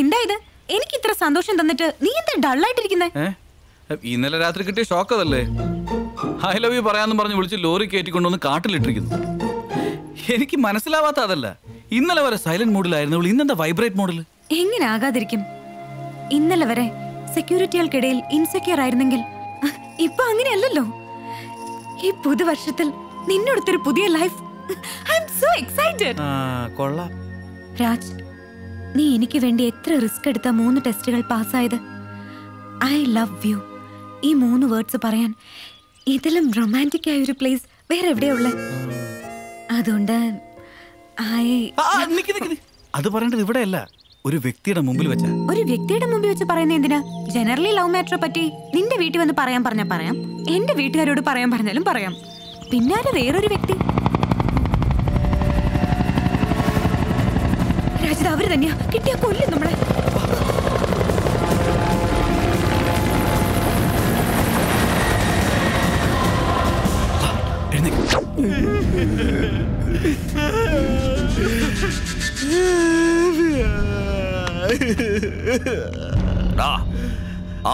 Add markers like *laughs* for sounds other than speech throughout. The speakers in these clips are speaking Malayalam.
എന്താ ഇത്? എനിക്ക് ഇത്ര സന്തോഷം തന്നിട്ട് നീ എന്താ ഡള്ളായിട്ടിരിക്കുന്നേ? ഇന്നലെ രാത്രി കിട്ടിയ ഷോക്ക് അതല്ലേ? ഐ ലവ് യു പറയാന്ന് പറഞ്ഞ് വിളിച്ച് ലോറി കയറ്റിക്കൊണ്ടുവന്ന് കാട്ടിലിട്ടിരിക്കുന്നു. എനിക്ക് മനസ്സിലാവാത്ത അതല്ല. ഇന്നലെ വരെ സൈലന്റ് മോഡിലായിരുന്നു ഇന്നെന്താ വൈബ്രേറ്റ് മോഡിൽ എങ്ങനെ ആകാതിരിക്കും? ഇന്നലെ വരെ സെക്യൂരിറ്റികൾക്കിടയിൽ ഇൻസെക്യൂർ ആയിരുന്നെങ്കിൽ ഇപ്പൊ അങ്ങനെയല്ലല്ലോ. ഈ പുതുവർഷത്തിൽ നിന്നോടത്തൊരു പുതിയ life I M so excited കൊള്ളാം. രാജ് നീ എനിക്ക് വേണ്ടി എത്ര റിസ്ക് എടുത്ത മൂന്ന് ടെസ്റ്റുകൾ പാസ്സായത്? I love you. ഈ മൂന്ന് വേർഡ്സ് പറയാൻ ഇതിലും റൊമാന്റിക് ആയ ഒരു പ്ലേസ് വേറെ എവിടെയുള്ള അതുകൊണ്ട്. അത് പറയേണ്ടത് ഇവിടെയല്ല. ഒരു വ്യക്തിയുടെ മുമ്പിൽ വെച്ച. ഒരു വ്യക്തിയുടെ മുമ്പിൽ വെച്ച് പറയുന്ന എന്തിനാ? ജനറലി ലവ് മാറ്ററെ പറ്റി നിന്റെ വീട്ടിൽ വന്ന് പറയാൻ പറഞ്ഞാൽ പറയാം. എന്റെ വീട്ടുകാരോട് പറയാൻ പറഞ്ഞാലും പറയാം. പിന്നാലെ വേറൊരു വ്യക്തി? രാജിത അവർ തന്നെയാ. കിട്ടിയ കൊല്ലും നമ്മളെ.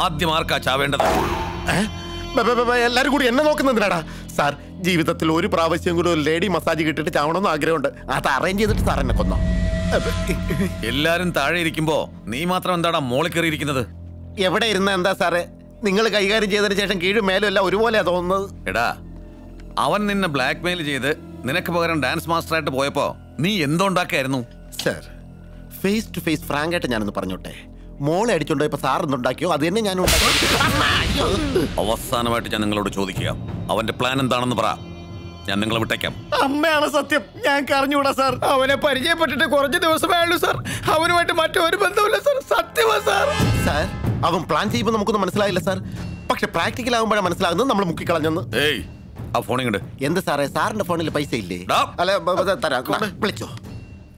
ആദ്യം ആർക്കാ ചാവേണ്ടത് എല്ലാരും കൂടി എന്നെ നോക്കുന്നതിനാടാ. സാർ ജീവിതത്തിൽ ഒരു പ്രാവശ്യം കൂടി ഒരു ലേഡി മസാജ് കിട്ടിയിട്ട് ചാവണമെന്ന് ആഗ്രഹമുണ്ട്. അത് അറേഞ്ച് ചെയ്തിട്ട് സാർ എന്നെ കൊന്നോ. എല്ലാരും താഴെ ഇരിക്കുമ്പോ നീ മാത്രം എന്താടാ മോളിൽ കയറിയിരിക്കുന്നത് എവിടെ ഇരുന്ന എന്താ സാറേ? നിങ്ങൾ കൈകാര്യം ചെയ്തതിന് ശേഷം കീഴും മേലും എല്ലാം ഒരുപോലെയാ തോന്നുന്നത്. എടാ അവൻ നിന്നെ ബ്ലാക്ക് മെയിൽ ചെയ്ത് നിനക്ക് പകരം ഡാൻസ് മാസ്റ്ററായിട്ട് പോയപ്പോ നീ എന്തുണ്ടാക്കായിരുന്നു? Sir face to face frank ആയിട്ട് ഞാനൊന്ന് പറഞ്ഞോട്ടെ. മോളെ അടിച്ചോണ്ടോ ഇപ്പൊ സാർ എന്തുണ്ടാക്കിയോ? അത് തന്നെ ഞാൻ അവസാനമായിട്ട് ഞാൻ നിങ്ങളോട് ചോദിക്കുക. അവന്റെ പ്ലാൻ എന്താണെന്ന് പറ. ഞാൻ നിങ്ങളെ വിട്ടേക്കാം. അമ്മയാണ് സത്യം. ഞാൻ കറിഞ്ഞുകൂടാ സാർ. അവനെ പരിചയപ്പെട്ടിട്ട് കുറച്ച് ദിവസമേ ഉള്ളൂ സാർ. അവനുമായിട്ട് മറ്റൊരു ബന്ധമില്ല സാർ. സത്യമാ സാർ. സാർ അവൻ പ്ലാൻ ചെയ്യുമ്പോൾ നമുക്കൊന്നും മനസ്സിലായില്ല സാർ. പക്ഷെ പ്രാക്ടിക്കൽ ആകുമ്പോഴാണ് മനസ്സിലാകുന്നത് നമ്മൾ മുക്കിക്കളഞ്ഞെന്ന്. ഏയ് ആ ഫോൺ ഇങ്ങോട്ട് എന്ത് സാറേ? സാറിന്റെ ഫോണിൽ പൈസ ഇല്ലേ. അല്ല തരാം. വിളിച്ചോ.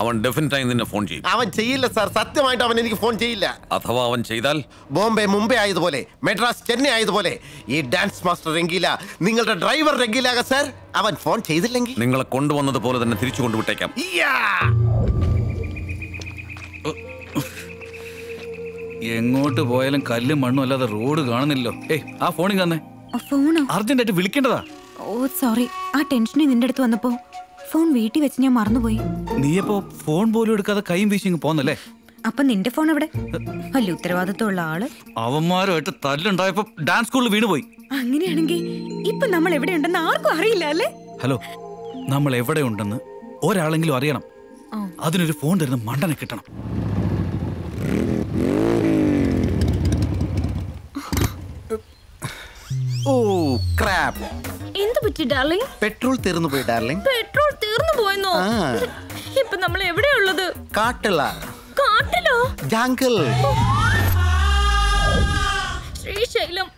അവൻ ഡെഫിനറ്റായി നിന്നെ ഫോൺ ചെയ്യും. അവൻ ചെയ്യില്ല സാർ. സത്യമായിട്ട് അവൻ എനിക്ക് ഫോൺ ചെയ്യില്ല. അഥവാ അവൻ ചെയ്താൽ ബോംബെ മുംബൈ ആയതുപോലെ മെഡ്രാസ് ചെന്നൈ ആയതുപോലെ ഈ ഡാൻസ് മാസ്റ്റർ രംഗീല നിങ്ങളുടെ ഡ്രൈവർ രംഗീലാക സാർ. അവൻ ഫോൺ ചെയ്തില്ലെങ്കിൽ. നിങ്ങളെ കൊണ്ടുവന്നത് പോലെ തന്നെ തിരിച്ചു കൊണ്ടുവിട്ടേക്കാം! എങ്ങോട്ട് പോയാലും കല്ലും മണ്ണും അല്ലാതെ റോഡ് കാണുന്നില്ലോ ഏയ് ആ ഫോണിൽ തന്നെ. അർജന്റായിട്ട് വിളിക്കേണ്ടതാ. ഓ സോറി ആ ടെൻഷനിൽ നിന്റെ അടുത്ത് വന്നപ്പോ ഫോൺ വീട്ടിൽ വെച്ച് ഞാൻ മറന്നുപോയി. നീയപ്പോ ഫോൺ പോലും എടുക്കാതെ കൈയും വീശിങ്ങ് പോന്നല്ലേ? അപ്പൊ നിന്റെ ഫോൺ എവിടെ? വലിയ ഉത്തരവാദിത്തമുള്ള ആൾ? അവന്മാരുമായിട്ട് തല്ലുണ്ടായപ്പോ ഡാൻസ് സ്കൂളിൽ വീണുപോയി. അങ്ങനെയാണെങ്കിൽ ഇപ്പൊ നമ്മൾ എവിടെ ഉണ്ടെന്ന് ആർക്കും അറിയില്ല അല്ലേ? ഹലോ നമ്മൾ എവിടെ ഉണ്ടെന്ന് ഒരാളെങ്കിലും അറിയണം. അതിനൊരു ഫോൺ തരുന്ന മണ്ടനെ കിട്ടണം. Oh crab. എന്ത് പറ്റി ഡാർലിംഗ്? പെട്രോൾ തീർന്നു പോയി ഡാർലിംഗ്. പെട്രോൾ തീർന്നു പോയെന്നോ. ഇപ്പൊ നമ്മൾ എവിടെയുള്ളത്? കാട്ടില. കാട്ടിലോ? ജാങ്കിൾ. ശ്രീശൈലം.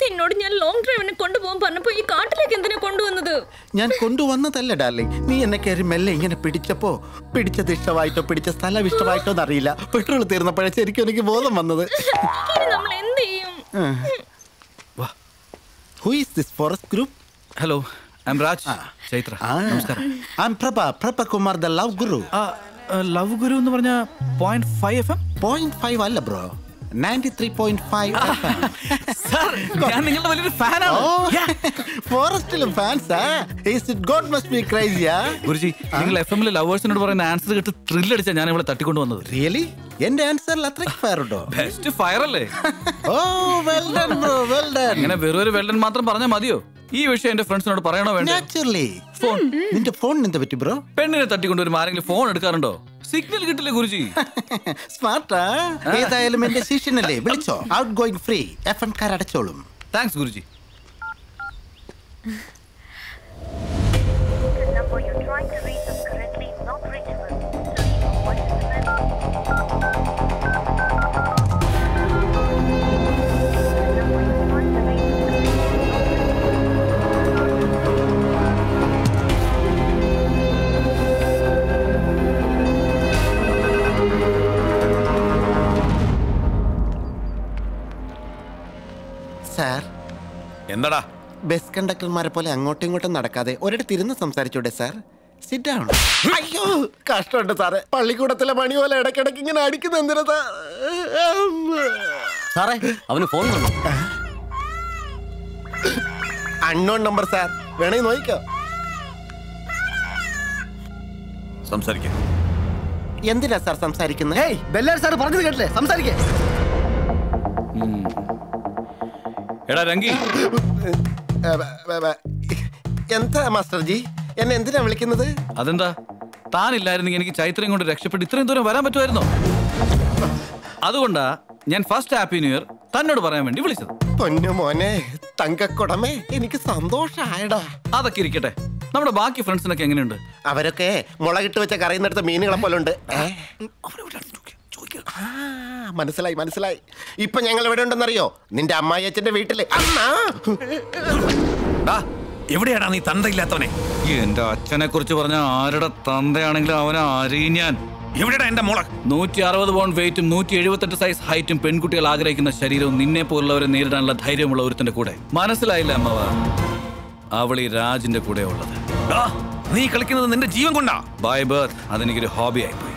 നിന്നോട് ഞാൻ ലോങ് ഡ്രൈവിന് കൊണ്ടുപോകാൻ പറഞ്ഞപ്പോ ഈ കാട്ടിലേക്ക് എന്തിനാ കൊണ്ടുവന്നത്? ഞാൻ കൊണ്ടുവന്നതല്ല ഡാർലിംഗ് നീ എന്നെ കയറി മെല്ലെ ഇങ്ങനെ പിടിച്ചപ്പോ പിടിച്ചത് ഇഷ്ടമായിട്ടോ പിടിച്ച സ്ഥലം ഇഷ്ടമായിട്ടോ എന്നറിയില്ല. പെട്രോൾ തീർന്നപ്പോഴേ ശരിക്കും എനിക്ക് ബോധം വന്നത്. ഇനി നമ്മൾ എന്ത് ചെയ്യും? വാ. Who is this forest group hello I Raj Chaitra നമസ്കാരം. I'm Prabha Prabha Kumar the love guru. Love guru എന്ന് പറഞ്ഞ point five F M point five അല്ല ബ്രോ. ഗുരുജി നിങ്ങൾ എഫ് എമ്മിലെ ലവേഴ്സിനോട് പറയുന്ന ആൻസർ കേട്ട് ഞാൻ ഇവിടെ തട്ടിക്കൊണ്ട് വന്നത്. റിയലി എന്റെ ആൻസറിൽ അത്രയ്ക്ക് ഫയർ ഉണ്ടോ? ബെസ്റ്റ് ഫയർ അല്ലേ? *laughs* ഓ well done bro well done ഇങ്ങനെ വെറും ഒരു ഡൺ മാത്രം പറഞ്ഞാൽ മതിയോ? ഈ വിഷയം എന്റെ ഫ്രണ്ട്സിനോട് പറയണോ വേണ്ടേ? നാച്ചുറലി ഫോൺ നിന്റെ ഫോണിന് എന്താ പറ്റി ബ്രോ പെണ്ണിനെ തട്ടിക്കൊണ്ട് വരുമ്പോൾ ആരെങ്കിലും ഫോൺ എടുക്കാറുണ്ടോ? സിഗ്നൽ കിട്ടില്ലേ ഗുരുജി? *laughs* സ്മാർട്ടാ ഏതായാലും എന്റെ ശിഷ്യനല്ലേ? വിളിച്ചോ. Outgoing free F M car അടച്ചോളും. താങ്ക്സ് ഗുരുജി. The *laughs* number you're trying to reach bus കണ്ടക്ടർമാരെ പോലെ അങ്ങോട്ടും ഇങ്ങോട്ടും നടക്കാതെ ഒരിടത്ത് ഇരുന്ന് സംസാരിച്ചൂടെ സാർ സിറ്റ് ഡൗൺ അയ്യോ കഷ്ടമുണ്ട് സാറേ പള്ളിക്കൂടത്തിലെ മണി പോലെ ഇടയ്ക്കിടയ്ക്ക് ഇങ്ങനെ അടിക്കുന്ന എന്തിനാ സാർ സാറേ അവന് ഫോൺ അൺനോൺ നമ്പർ സാർ വേണേ നോക്കിക്കോ സംസാരിക്കാം. എന്തിനാ സാർ സംസാരിക്കുന്നത്? ഹേയ് ബെല്ലാർ സാർ പറഞ്ഞത് കേട്ടില്ലേ? സംസാരിക്കേ. എടാ രംഗി. എന്താ മാസ്റ്റർ ജി എന്നെ എന്തിനാ വിളിക്കുന്നത്? അതെന്താ? താനില്ലായിരുന്നെങ്കിൽ എനിക്ക് ചൈത്രയും കൊണ്ട് രക്ഷപ്പെട്ട് ഇത്രയും ദൂരം വരാൻ പറ്റുമായിരുന്നോ? അതുകൊണ്ടാ ഞാൻ ഫസ്റ്റ് ഹാപ്പി ന്യൂ ഇയർ തന്നോട് പറയാൻ വേണ്ടി വിളിച്ചത്. പൊന്നു മോനെ തങ്കക്കുടമേ എനിക്ക് സന്തോഷായടാ. അതൊക്കെ ഇരിക്കട്ടെ. നമ്മുടെ ബാക്കി ഫ്രണ്ട്സിനൊക്കെ എങ്ങനെയുണ്ട്? അവരൊക്കെ മുളകിട്ട് വെച്ച കറിയുന്നിടത്ത് മീനുകളെ പോലെ ഉണ്ട് മനസ്സിലായി മനസ്സിലായി. ഇപ്പൊ ഞങ്ങൾ എവിടെ ഉണ്ടെന്നറിയോ? നിന്റെ അമ്മായി അച്ഛന്റെ വീട്ടിൽ. അമ്മാ! എവിടെയാടാ നീ തന്തയില്ലാത്തവനെ? എന്റെ അച്ഛനെ കുറിച്ച് പറഞ്ഞ ആരുടെ തന്തയാണെങ്കിലും അവനെ അറിയാൻ എവിടെയാ എന്റെ മോളെ? നൂറ്റി അറുപത് പൗണ്ട് വെയിറ്റും നൂറ്റി എഴുപത്തെട്ട് സൈസ് ഹൈറ്റും പെൺകുട്ടികൾ ആഗ്രഹിക്കുന്ന ശരീരവും നിന്നെ പോലുള്ളവരെ നേരിടാനുള്ള ധൈര്യമുള്ള ഒരുത്തിന്റെ കൂടെ. മനസ്സിലായില്ല അമ്മവ? അവൾ ഈ രാജിന്റെ കൂടെ ഉള്ളത്. നീ കളിക്കുന്നത് നിന്റെ ജീവൻ കൊണ്ടാ. ബൈ ബർത്ത് അതെനിക്കൊരു ഹോബി ആയിപ്പോയി.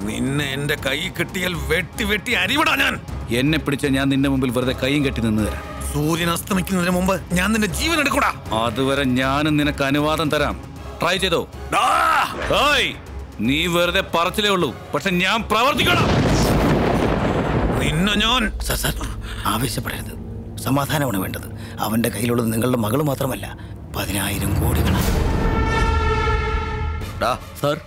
നിന്നെ എന്റെ കൈ കിട്ടിയാൽ വെട്ടി വെട്ടി അരിവിടാ ഞാൻ. എന്നെ പിടിച്ച ഞാൻ നിന്റെ മുമ്പിൽ വെറുതെ കൈയും കെട്ടി നിന്ന് തരാം. സൂര്യൻ അസ്തമിക്കുന്നതിന് മുമ്പ് ഞാൻ നിന്റെ ജീവൻ എടുക്കൂടാ. അതുവരെ ഞാനും നിനക്ക് അനുവാദം തരാം. ട്രൈ ചെയ്തോ? നീ വെറുതെ പറച്ചിലേ ഉള്ളൂ. പക്ഷെ ഞാൻ പ്രവർത്തിക്കണം നിന്നെ ഞാൻ സാർ ആവേശപ്പെടരുത്. സമാധാനമാണ് വേണ്ടത്. അവന്റെ കയ്യിലുള്ളത് നിങ്ങളുടെ മകൾ മാത്രമല്ല പതിനായിരം കോടികളാണ്. ഡാ. സാർ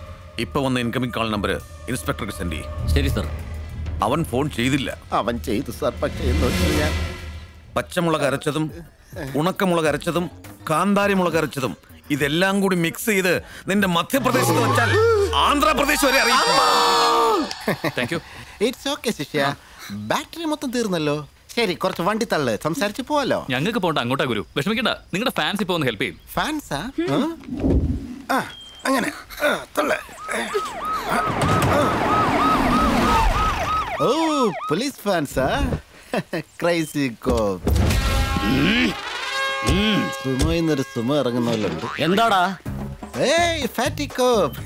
ഇപ്പൊ വന്ന ഇൻകമിംഗ് കോൾ നമ്പർ ഇൻസ്പെക്ടർക്ക് സെൻഡ് ചെയ്യും. ശരി സാർ അവൻ ഫോൺ ചെയ്തില്ല. അവൻ ചെയ്തു സാർ പക്ഷേ എന്ന് പച്ചമുളക് അരച്ചതും ഉണക്കമുളക് അരച്ചതും കാന്താരി മുളക് അരച്ചതും ഇതെല്ലാം കൂടി മിക്സ് ചെയ്ത് നിന്റെ മധ്യപ്രദേശത്ത് വെച്ചാൽ ആന്ധ്രാപ്രദേശ് വരെ അറിയാം ഇറ്റ്സ് ഓക്കെ ശിഷ്യ. ബാറ്ററി മൊത്തം തീർന്നല്ലോ. ശരി കുറച്ച് വണ്ടി തള്ളു. സംസാരിച്ച് പോവാലോ? ഞങ്ങൾക്ക് പോകണ്ട അങ്ങോട്ടാ ഗുരു. വിഷമിക്കണ്ട. നിങ്ങളുടെ ഫാൻസ് ഇപ്പൊ ഒന്ന് ഹെൽപ്പ് ചെയ്യും. ഫാൻസാ അങ്ങനെ. ഓ പോലീസ് ഫാൻസാ ക്രൈസി കോപ്പ് സുമോന്നൊരു സുമ ഇറങ്ങുന്നവരുണ്ട്. എന്താടാ? ഏയ് ഫാറ്റി കോപ്പ്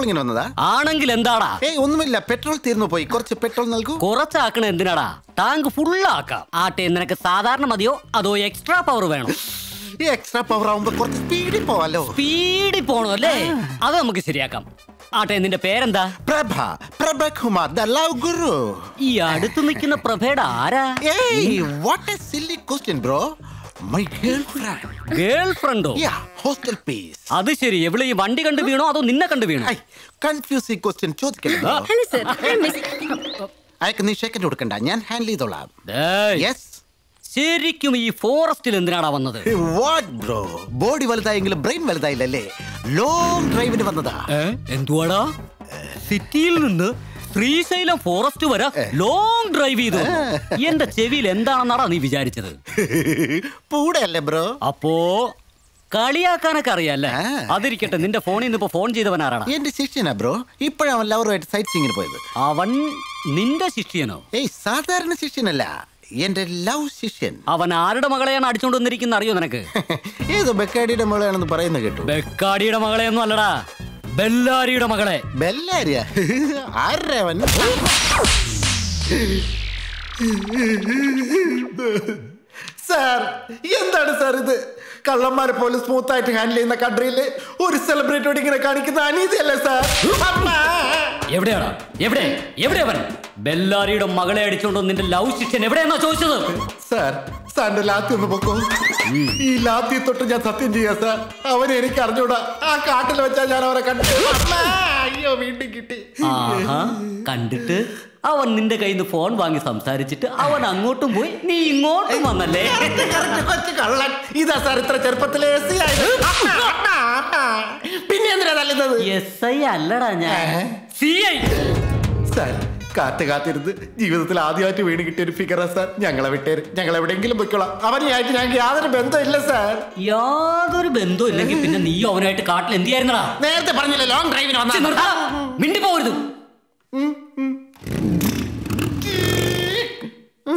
*laughs* ഇങ്ങനെ വന്നതാ? ആണെങ്കിൽ എന്താടാ? ഏയ് ഒന്നുമില്ല. പെട്രോൾ തീർന്നു പോയി. കുറച്ച് പെട്രോൾ നൽകൂ. കുറച്ചാക്കണ എന്തിനാടാ? ടാങ്ക് ഫുള്ളാക്കാം ആട്ടെ നിനക്ക് സാധാരണ മതിയോ? അതോ എക്സ്ട്രാ പവർ വേണം? ഈ എക്സ്ട്രാ പവർ ആവുമ്പോ കുറച്ച് സ്പീഡിൽ പോവാലോ? സ്പീഡിൽ പോണോ അല്ലേ? അത് നമുക്ക് ശരിയാക്കാം. ആട്ടെ നിന്റെ പേരെന്താ? Prabha. Prabhakumar the love guru. ഈ അടുത്ത് നിൽക്കുന്ന പ്രഭയുടെ ആരാ? ഏയ് what a silly question bro my girlfriend girl ഫ്രണ്ടോ yeah hostel piece അത് ശരി. എവിടെ ഈ വണ്ടി കണ്ടു വീണോ? അതോ നിന്നെ കണ്ടു വീണോ? കൺഫ്യൂസിംഗ് ക്വസ്റ്റ്യൻ ചോദിക്കരുത്. ഹലോ സർ അയക്ക് നീ സെക്കൻഡ് കൊടുക്കണ്ട ഞാൻ ഹാൻഡിൽ ചെയ്തോളാം. യെസ് ശരിക്കും ഈ ഫോറസ്റ്റിൽ എന്തിനാടാ വന്നത്? വാട്ട് ബ്രോ ബോഡി വലുതായെങ്കിലും ബ്രെയിൻ വലുതായില്ലേ ലോങ് ഡ്രൈവിന് വന്നതാ? എന്തുവാടാ? സിറ്റിയിൽ നിന്ന് ശ്രീശൈലം ഫോറസ്റ്റ് വരെ ലോങ് ഡ്രൈവ് ചെയ്തു. എന്റെ ചെവിയിൽ എന്താണെന്നാടാ നീ വിചാരിച്ചത്? പൂടല്ലേ ബ്രോ അപ്പോ കളിയാക്കാനൊക്കെ അറിയാല്ലേ. അതിരിക്കട്ടെ നിന്റെ ഫോണിൽ നിന്ന് ഇപ്പൊ ഫോൺ ചെയ്തവൻ ആരാണ് എന്റെ ശിഷ്യനാ ബ്രോ ഇപ്പോഴാണ് ലവറുമായിട്ട് സൈറ്റ് സീങ്ങിന് പോയത്. അവൻ നിന്റെ ശിഷ്യനോ? ഏയ് സാധാരണ ശിഷ്യനല്ല. എന്റെ ലവ് ശിഷ്യൻ. അവൻ ആരുടെ മകളെയാണ് അടിച്ചോണ്ട് വന്നിരിക്കുന്ന അറിയോ നിനക്ക്? *laughs* ഏത് ബെക്കാടിയുടെ മകളെയാണെന്ന് പറയുന്നത് കേട്ടു. ബെക്കാടിയുടെ മകളെയൊന്നും അല്ലടാ. ബെല്ലാരിയുടെ മകളെ. ബെല്ലാരിയ? *laughs* ആരവൻ സാർ എന്താണ് സാർ ഇത്? കള്ളന്മാരെ പോലും സ്മൂത്ത് ആയിട്ട് ഹാൻഡിൽ ചെയ്യുന്ന കൺട്രിയിൽ ഒരു സെലിബ്രിറ്റിയോട് ഇങ്ങനെ കാണിക്കുന്ന അനീതിയല്ലേ സാർ? അമ്മ! എവിടെയാടാ എവിടെ? എവിടെ അവൻ? ബെല്ലാരിയുടെ മകളെ അടിച്ചോണ്ട് നിന്റെ ലവ് ശിക്ഷൻ എവിടെയെന്നാ ചോദിച്ചത്? സാർ സാറിന്റെ ലാത്തി ഒന്ന് പൊക്കോ? ഈ ലാത്തി തൊട്ട് ഞാൻ സത്യം ചെയ്യാ സാർ. അവനെ എനിക്ക് അറിഞ്ഞൂടാ. ആ കാട്ടിൽ വെച്ചാ ഞാൻ അവരെ കണ്ടു! അയ്യോ വീണ്ടും കിട്ടി. കണ്ടിട്ട് അവൻ നിന്റെ കയ്യിൽ നിന്ന് ഫോൺ വാങ്ങി സംസാരിച്ചിട്ട് അവൻ അങ്ങോട്ടും പോയി നീ ഇങ്ങോട്ടും വന്നല്ലേ? കള്ളൻ. ഇതാ സാർ ഇത്ര ചെറുപ്പത്തിലെ. പിന്നെ എന്തിനാ തല്ലുന്നത്? എസ് ഐ അല്ലടാ ഞാൻ? C I. സാർ കാത്ത് കാത്തിരുന്ന് ജീവിതത്തിൽ ആദ്യമായിട്ട് വീണ് കിട്ടിയ ഒരു ഫിഗറാ സാർ. ഞങ്ങളെ വിട്ടേര്. ഞങ്ങൾ എവിടെയെങ്കിലും പൊയ്ക്കോളാം. അവനെയായിട്ട് ഞങ്ങൾക്ക് യാതൊരു ബന്ധമില്ല സാർ. യാതൊരു ബന്ധവും ഇല്ലെങ്കിൽ *laughs* പിന്നെ നീ അവനായിട്ട് കാട്ടിൽ എന്ത് ചെയ്യായിരുന്നടാ? നേരത്തെ പറഞ്ഞില്ലേ ലോങ് ഡ്രൈവിന് വന്നാ? മിണ്ടി പോകരുത്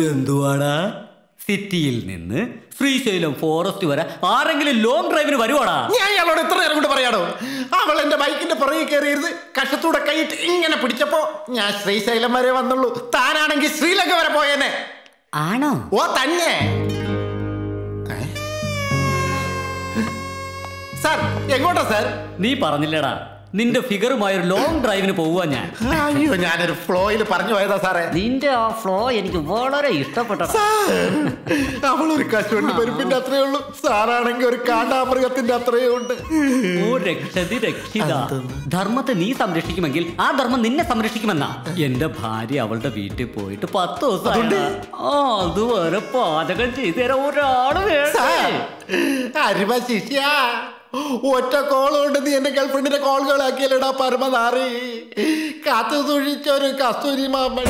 എന്തുവാടാ? സിറ്റിയിൽ നിന്ന് ശ്രീശൈലം ഫോറസ്റ്റ് വരെ ആരെങ്കിലും ലോങ് ഡ്രൈവിന് വരുവാടാ? ഞാൻ ഇയാളോട് എത്ര നേരം കൊണ്ട് പറയാടോ അവൾ എന്റെ ബൈക്കിന്റെ പുറകെ കയറിയിരുന്ന് കഷത്തൂടെ കൈയിട്ട് ഇങ്ങനെ പിടിച്ചപ്പോ ഞാൻ ശ്രീശൈലം വരെ വന്നുള്ളൂ. താനാണെങ്കിൽ ശ്രീലങ്ക വരെ പോയേനെ. ആണോ? ഓ തന്നെ? സാർ എങ്ങോട്ടാ സാർ? നീ പറഞ്ഞില്ലടാ. നിന്റെ ഫിഗറുമായി ഒരു ലോങ് ഡ്രൈവിന് പോവുക ഞാൻ. അയ്യോ ഞാനൊരു ഫ്ലോയിൽ പറഞ്ഞു പോയതാ സാറേ. നിന്റെ ആ ഫ്ലോ എനിക്ക് വളരെ ഇഷ്ടപ്പെട്ട അവളൊരു കശുവണ്ടി പരിപ്പിന്റെ അത്രയേ ഉള്ളൂ. സാറാണെങ്കിൽ ഒരു കാണ്ടാമൃഗത്തിന്റെ അത്രയേ ഉണ്ട്. ഓ രക്ഷതി രക്ഷിത. ധർമ്മത്തെ നീ സംരക്ഷിക്കുമെങ്കിൽ ആ ധർമ്മം നിന്നെ സംരക്ഷിക്കുമെന്നാ. എന്റെ ഭാര്യ അവളുടെ വീട്ടിൽ പോയിട്ട് പത്ത് ദിവസം ആ അതുവരെ പാചകം ചെയ്തു തരാൻ ഒരാൾ അരുമ ശിഷ്യ. ഒറ്റ കോൾ കൊണ്ട് നീ എന്റെ ഗേൾഫ്രണ്ടിന്റെ കോളുകളാക്കിയല്ലടാ പരമനാറി കാത്തു സൂക്ഷിച്ച ഒരു കസ്തൂരി മാമൻ.